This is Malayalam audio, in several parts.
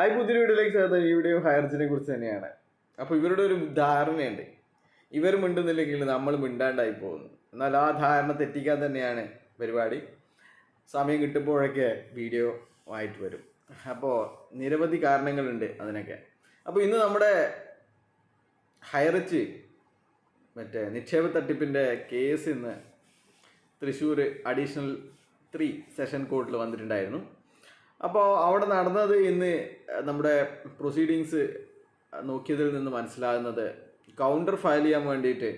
ഹായ് പുതിയ വീഡിയോയിലേക്ക് ചേർത്ത ഈ വീഡിയോ ഹയർജിനെ കുറിച്ച് തന്നെയാണ്. അപ്പോൾ ഇവരുടെ ഒരു ധാരണയുണ്ട്. ഇവർ മിണ്ടുന്നില്ലെങ്കിൽ നമ്മൾ മിണ്ടാണ്ടായി പോകുന്നു. എന്നാൽ ആ ധാരണ തെറ്റിക്കാൻ തന്നെയാണ് പരിപാടി. സമയം കിട്ടുമ്പോഴൊക്കെ വീഡിയോ ആയിട്ട് വരും. അപ്പോൾ നിരവധി കാരണങ്ങളുണ്ട് അതിനൊക്കെ. അപ്പോൾ ഇന്ന് നമ്മുടെ ഹൈറിച്ച് മറ്റേ നിക്ഷേപ തട്ടിപ്പിന്റെ കേസ് ഇന്ന് തൃശ്ശൂർ അഡീഷണൽ ത്രീ സെഷൻ കോർട്ടിൽ വന്നിട്ടുണ്ടായിരുന്നു. അപ്പോൾ അവിടെ നടന്നത് ഇന്ന് നമ്മുടെ പ്രൊസീഡിങ്സ് നോക്കിയതിൽ നിന്ന് മനസ്സിലാകുന്നത് കൗണ്ടർ ഫയൽ ചെയ്യാൻ വേണ്ടിയിട്ട്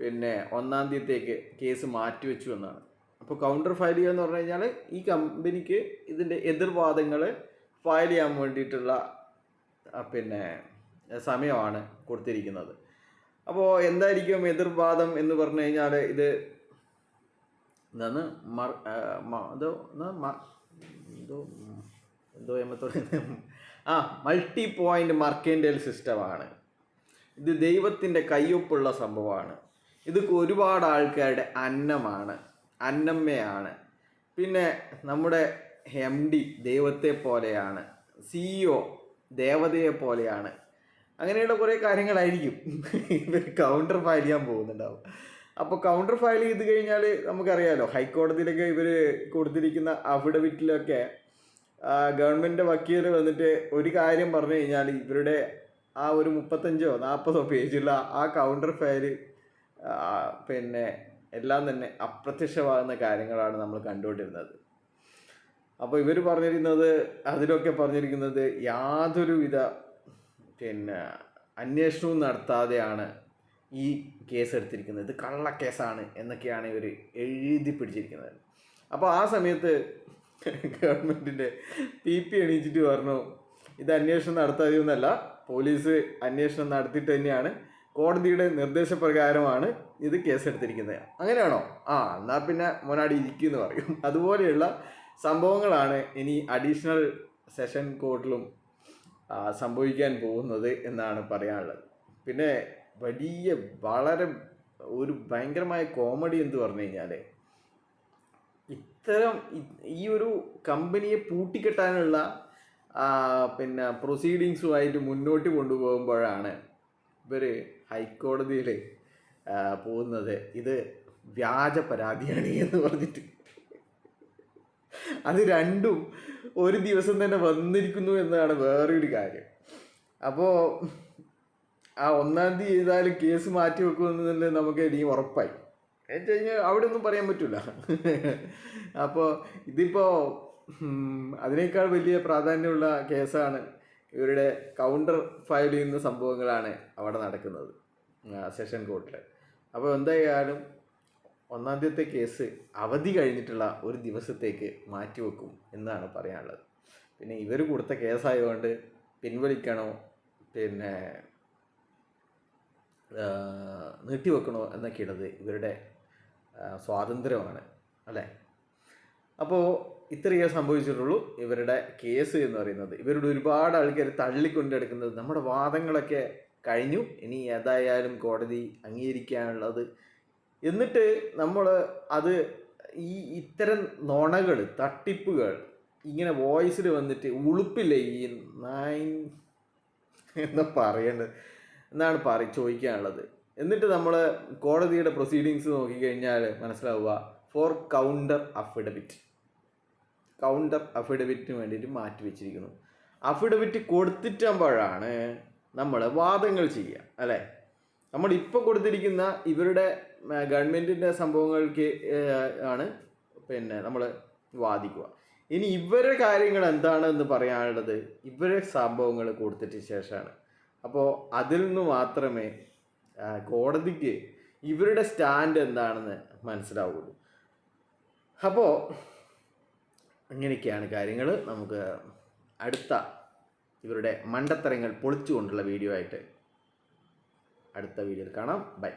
പിന്നെ ഒന്നാം തീയതിക്ക് കേസ് മാറ്റിവെച്ചു എന്നാണ്. അപ്പോൾ കൗണ്ടർ ഫയൽ ചെയ്യുക എന്ന് പറഞ്ഞു കഴിഞ്ഞാൽ ഈ കമ്പനിക്ക് ഇതിന്റെ എതിർവാദങ്ങൾ ഫയൽ ചെയ്യാൻ വേണ്ടിയിട്ടുള്ള പിന്നെ സമയമാണ് കൊടുത്തിരിക്കുന്നത്. അപ്പോൾ എന്തായിരിക്കും എതിർവാദം എന്ന് പറഞ്ഞു കഴിഞ്ഞാൽ ഇത് എന്താണ് മർ ഇത് എന്തോ എന്തോ എമ്മത്തോടെ ആ മൾട്ടി പോയിന്റ് മർക്കേൻഡൽ സിസ്റ്റമാണ് ഇത് ദൈവത്തിന്റെ കയ്യൊപ്പുള്ള സംഭവമാണ്. ഇത് ഒരുപാട് ആൾക്കാരുടെ അന്നമാണ്. അന്നമ്മയാണ്. പിന്നെ നമ്മുടെ എം ഡി ദൈവത്തെ പോലെയാണ്. സിഇഒ ദേവതയെ പോലെയാണ്. അങ്ങനെയുള്ള കുറേ കാര്യങ്ങളായിരിക്കും. ഇവർ കൗണ്ടർ പാലിയാൻ പോകുന്നുണ്ടാവും അപ്പോൾ കൗണ്ടർ ഫയൽ ചെയ്ത് കഴിഞ്ഞാൽ നമുക്കറിയാലോ ഹൈക്കോടതിയിലൊക്കെ ഇവർ കൊടുത്തിരിക്കുന്ന അഫിഡവിറ്റിലൊക്കെ ഗവൺമെന്റ് വക്കീൽ വന്നിട്ട് ഒരു കാര്യം പറഞ്ഞു കഴിഞ്ഞാൽ ഇവരുടെ ആ ഒരു മുപ്പത്തഞ്ചോ നാൽപ്പതോ പേജുള്ള ആ കൗണ്ടർ ഫയൽ പിന്നെ എല്ലാം തന്നെ അപ്രത്യക്ഷമാകുന്ന കാര്യങ്ങളാണ് നമ്മൾ കണ്ടുകൊണ്ടിരുന്നത്. അപ്പോൾ ഇവർ പറഞ്ഞിരുന്നത് അതിലൊക്കെ പറഞ്ഞിരിക്കുന്നത് യാതൊരുവിധ പിന്നെ അന്വേഷണവും നടത്താതെയാണ് ഈ കേസ് എടുത്തിരിക്കുന്നത് ഇത് കള്ളക്കേസാണ് എന്നൊക്കെയാണ് ഇവർ എഴുതി പിടിച്ചിരിക്കുന്നത്. അപ്പോൾ ആ സമയത്ത് ഗവൺമെന്റിന്റെ പി പി എണീച്ചിട്ട് പറഞ്ഞു ഇത് അന്വേഷണം നടത്താതെയൊന്നല്ല പോലീസ് അന്വേഷണം നടത്തിയിട്ട് തന്നെയാണ്. കോടതിയുടെ നിർദ്ദേശപ്രകാരമാണ് ഇത് കേസെടുത്തിരിക്കുന്നത്. അങ്ങനെയാണോ? ആ എന്നാൽ പിന്നെ മോനാടി ഇരിക്കുമെന്ന് പറയും. അതുപോലെയുള്ള സംഭവങ്ങളാണ് ഇനി അഡീഷണൽ സെഷൻ കോർട്ടിലും സംഭവിക്കാൻ പോകുന്നത് എന്നാണ് പറയാനുള്ളത്. പിന്നെ വലിയ വളരെ ഒരു ഭയങ്കരമായ കോമഡി എന്ന് പറഞ്ഞു കഴിഞ്ഞാൽ ഇത്തരം ഈ ഒരു കമ്പനിയെ പൂട്ടിക്കെട്ടാനുള്ള പിന്നെ പ്രൊസീഡിങ്സുമായിട്ട് മുന്നോട്ട് കൊണ്ടുപോകുമ്പോഴാണ് ഇവർ ഹൈക്കോടതിയിൽ പോകുന്നത്. ഇത് വ്യാജ പരാതിയാണ് എന്ന് പറഞ്ഞിട്ട്. അത് രണ്ടും ഒരു ദിവസം തന്നെ വന്നിരിക്കുന്നു എന്നതാണ് വേറൊരു കാര്യം. അപ്പോൾ ആ ഒന്നാം തീയതി ചെയ്താലും കേസ് മാറ്റി വെക്കുമെന്നുള്ളത് നമുക്ക് ഇനി ഉറപ്പായി. എന്ന് കഴിഞ്ഞാൽ അവിടെ ഒന്നും പറയാൻ പറ്റില്ല അപ്പോൾ ഇതിപ്പോൾ അതിനേക്കാൾ വലിയ പ്രാധാന്യമുള്ള കേസാണ് ഇവരുടെ കൗണ്ടർ ഫയൽ ചെയ്യുന്ന സംഭവങ്ങളാണ് അവിടെ നടക്കുന്നത് സെഷൻ കോർട്ടിൽ അപ്പോൾ എന്തായാലും ഒന്നാം കേസ് അവധി കഴിഞ്ഞിട്ടുള്ള ഒരു ദിവസത്തേക്ക് മാറ്റിവെക്കും എന്നാണ് പറയാനുള്ളത്. പിന്നെ ഇവർ കൊടുത്ത കേസായതുകൊണ്ട് പിൻവലിക്കണോ പിന്നെ നീട്ടിവെക്കണോ എന്നൊക്കെയുള്ളത് ഇവരുടെ സ്വാതന്ത്ര്യമാണ് അല്ലേ? അപ്പോൾ ഇത്രയേ സംഭവിച്ചിട്ടുള്ളൂ ഇവരുടെ കേസ് എന്ന് പറയുന്നത്. ഇവരുടെ ഒരുപാട് ആൾക്കാർ തള്ളിക്കൊണ്ടെടുക്കുന്നത് നമ്മുടെ വാദങ്ങളൊക്കെ കഴിഞ്ഞു. ഇനി ഏതായാലും കോടതി അംഗീകരിക്കാനുള്ളത്. എന്നിട്ട് നമ്മൾ അത് ഈ ഇത്തരം നുണകൾ തട്ടിപ്പുകൾ ഇങ്ങനെ വോയിസിൽ വന്നിട്ട് ഉളുപ്പില്ലേ ഈ നയൻ എന്താ പറയേണ്ടത് എന്നാണ് പറ ചോദിക്കാനുള്ളത്. എന്നിട്ട് നമ്മൾ കോടതിയുടെ പ്രൊസീഡിങ്സ് നോക്കിക്കഴിഞ്ഞാൽ മനസ്സിലാവുക ഫോർ കൗണ്ടർ അഫിഡവിറ്റ് കൗണ്ടർ അഫിഡവിറ്റിന് വേണ്ടിയിട്ട് മാറ്റി വെച്ചിരിക്കുന്നു. അഫിഡവിറ്റ് കൊടുത്തിട്ടാകുമ്പോഴാണ് നമ്മൾ വാദങ്ങൾ ചെയ്യുക അല്ലേ? നമ്മൾ ഇപ്പോൾ കൊടുത്തിരിക്കുന്ന ഇവരുടെ ഗവൺമെന്റിന്റെ സംഭവങ്ങൾക്ക് ആണ് പിന്നെ നമ്മൾ വാദിക്കുക. ഇനി ഇവരുടെ കാര്യങ്ങൾ എന്താണെന്ന് പറയാനുള്ളത്? ഇവരുടെ സംഭവങ്ങൾ കൊടുത്തിട്ട് ശേഷമാണ് അപ്പോൾ അതിൽ നിന്ന് മാത്രമേ കോടതിക്ക് ഇവരുടെ സ്റ്റാൻഡ് എന്താണെന്ന് മനസ്സിലാവുള്ളൂ. അപ്പോൾ അങ്ങനെയൊക്കെയാണ് കാര്യങ്ങൾ നമുക്ക് അടുത്ത ഇവരുടെ മണ്ടത്തരങ്ങൾ പൊളിച്ചുകൊണ്ടുള്ള വീഡിയോ ആയിട്ട് അടുത്ത വീഡിയോയിൽ കാണാം. ബൈ.